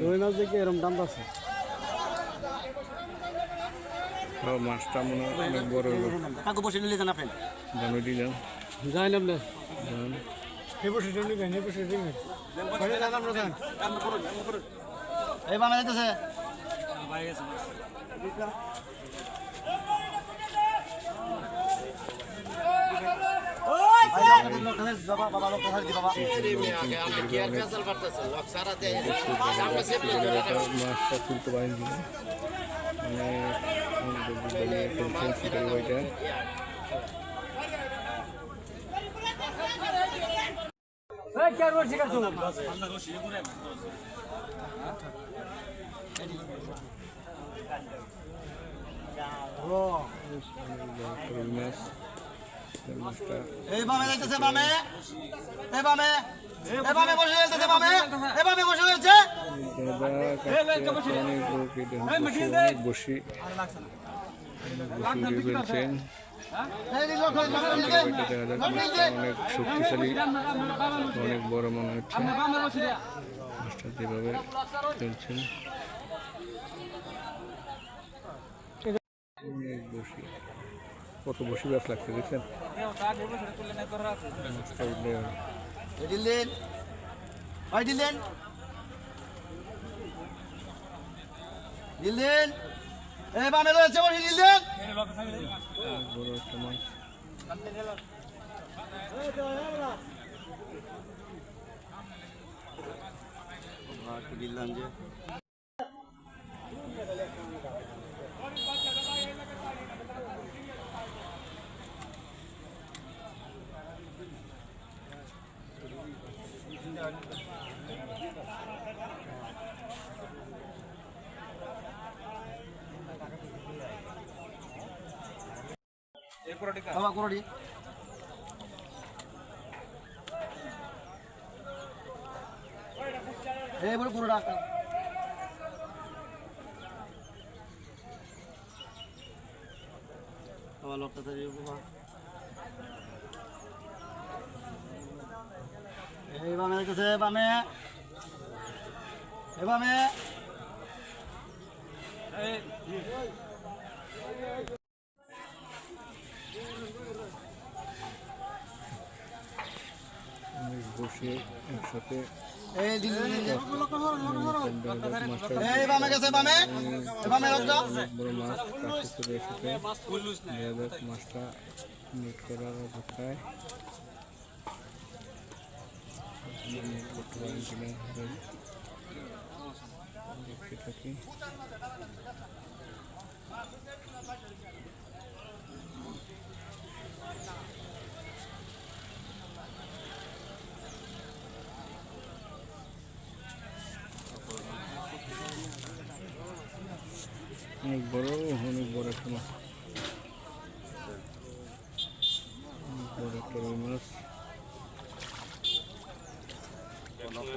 রুই মাছ দেখি এরম দাম আছে। মাছটা মনে হয় অনেক বড় হলো। কাকু বসে নিলে জানা ফেন দামে দিলাম যাইলাম না দাম এই বামে যাইতেছে বাবা বাবা লোকটা থাকি বাবা মাছটা তুলতে পারিনি অনেক ফেলছেন শীতের এই কে রুই শিকার তুমি রুই মাছ এই মাছটা এই যাইতেছে বামে। এই বামে বসে যাইতেছে বামে। এই বসে রয়েছে অনেক বসে ফেলছেন শক্তিশালী অনেক বড় মনে হচ্ছে। যেভাবে বসি কত বসি গাছ লাগছে দেখছেন? মাছটা উঠলে এই দিল দিন ভাই দিল দিন দিল দিন এই বামে রয়েছে বসে দিল দিন অনেক বড় একটা মাছ দিলাম যে বাবা করোড়ি এই বলে পুরো ডাক্তার বাবা লোকটা তো এই বামে দেখতেছে বামে। এই বামে অনেক বসে একসাথে এই দিল দিল দিল। মাছটা এই বামে গেছে বামে এই বামে লোকটা অনেক বড় মাছ কাছে চলে এসেছে দেখা যাক মাছটা নেট করার অবস্থায় করতে পারেন কিনা দেখতে থাকি। অনেক বড় অনেক বড় একটা মাছ অনেক বড় একটা রুই মাছ